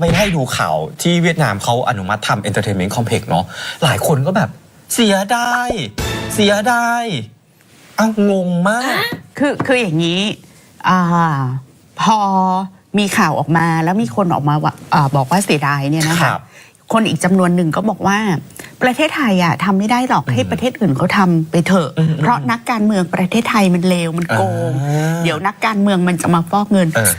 ไม่ได้ดูข่าวที่เวียดนามเขาอนุมัติทำ Entertainment Complex เนาะหลายคนก็แบบ เสียดายเสียดายอ้าวงงมาก คือคืออย่างนี้อ่าพอมีข่าวออกมาแล้วมีคนออกมาว่าอาบอกว่าเสียดายเนี่ยนะครัคะบคนอีกจำนวนหนึ่งก็บอกว่า ประเทศไทยอะทำไม่ได้หรอกให้ประเทศอื่นเขาทำไปเถอะ อืมเพราะนักการเมืองประเทศไทยมันเลวมันโกง อ่าเดี๋ยวนักการเมืองมันจะมาฟอกเงิน เออ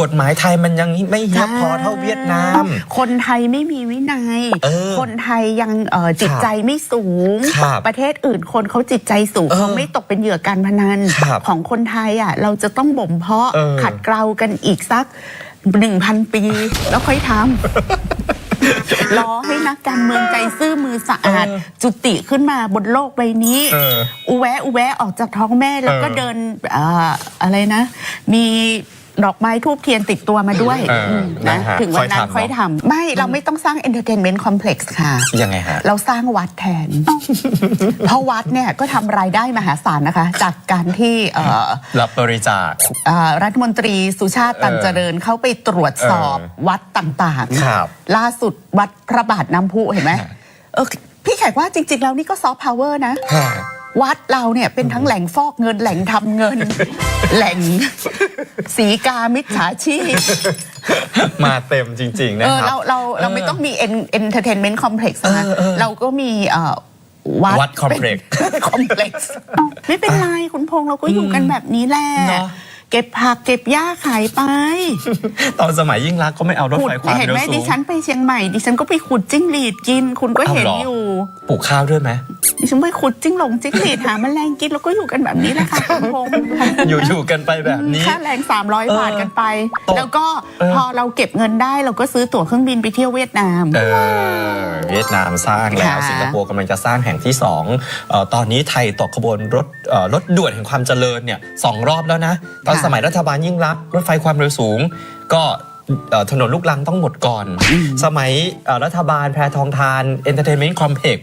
กฎหมายไทยมันยังไม่เฮียบพอเท่าเวียดนาม คนไทยไม่มีวินัย เออคนไทยยังเอ่อจิตใจไม่สูง ครับประเทศอื่นคนเขาจิตใจสูงเออเขาไม่ตกเป็นเหยื่อการพนัน ครับของคนไทยอะเราจะต้องบ่มเพาะเออ ขัดเกลากันอีกสักหนึ่งพันปี แล้วค่อยทำ รอให้นักการเมืองใจซื่อมือสะอาดเออจุติขึ้นมาบนโลกใบนี้เอออุแวะอุแวะออกจากท้องแม่แล้วก็เออ เดินอ่าอะไรนะ มี ดอกไม้ทูบเทียนติดตัวมาด้วยเอออืมนะนะฮะถึงวันนั้นค่ค่ออยยทำทำไม่เราไม่ต้องสร้าง entertainment complex ค่ะ ยังไงฮะ เราสร้างวัดแทน เพราะวัดเนี่ยก็ทำรายได้มหาศาลนะคะ จากการที่เอ่อรับบริจาค เอ่อรัฐมนตรีสุชาติตันเจริญเข้าไปตรวจสอบเออวัดต่างครับล่าสุดวัดพระบาทน้ำพุเห็นไหมฮะ เออพี่แขกว่าจริง ๆ แล้วนี่ก็ซอฟต์พาวเวอร์นะฮะวัดเราเนี่ยเป็นทั้งแหล่งฟอกเงินแหล่งทำเงิน แหล่ง สีกามิจฉาชีพมาเต็มจริงๆเอนะอครัเราบเราเราไม่ต้องมี en- entertainment complex นะเออเออเราก็มีเอ่อวัดวัด complex complex ไม่เป็นไรคุณพงษ์เราก็อยู่กันแบบนี้แหละเนอะ เก็บผักเก็บหญ้าขายไปตอนสมัยยิ่งรักษณ์ก็ไม่เอารถขุดไฟความเห็นเร็วไหมสูดิงฉันไปเชียงใหม่ดิฉันก็ไปขุดจิ้งหรีดกิน คุณก็เห็นอ้าวเหรออยู่ปลูกข้าวด้วยไหมดิฉันไปขุดจิ้งหลงจิ้งหรีดหาแมลงกินแล้วก็อยู่กันแบบนี้แหละค่ะคุณพงษ์อยู่ๆกันไปแบบนี้ค่าแรง 300 บาทกันไปตกแล้วก็เออพอเราเก็บเงินได้เราก็ซื้อตั๋วเครื่องบินไปเที่ยวเวียดนามเออเวียดนามสร้างแล้วค่ะสิงคโปร์กำลังจะสร้างแห่งที่สองเออตอนนี้ไทยตกขบวนรถเอ่อรถด่วนแห่งความเจริญเนี่ยสองรอบแล้วนะตอนสมัยรัฐบาลยิ่งรักษณ์รถไฟความเร็วสูง ก็เอ่อถนนลูกลังต้องหมดก่อน สมัยเอ่อรัฐบาลแพรทองทาน Entertainment Complex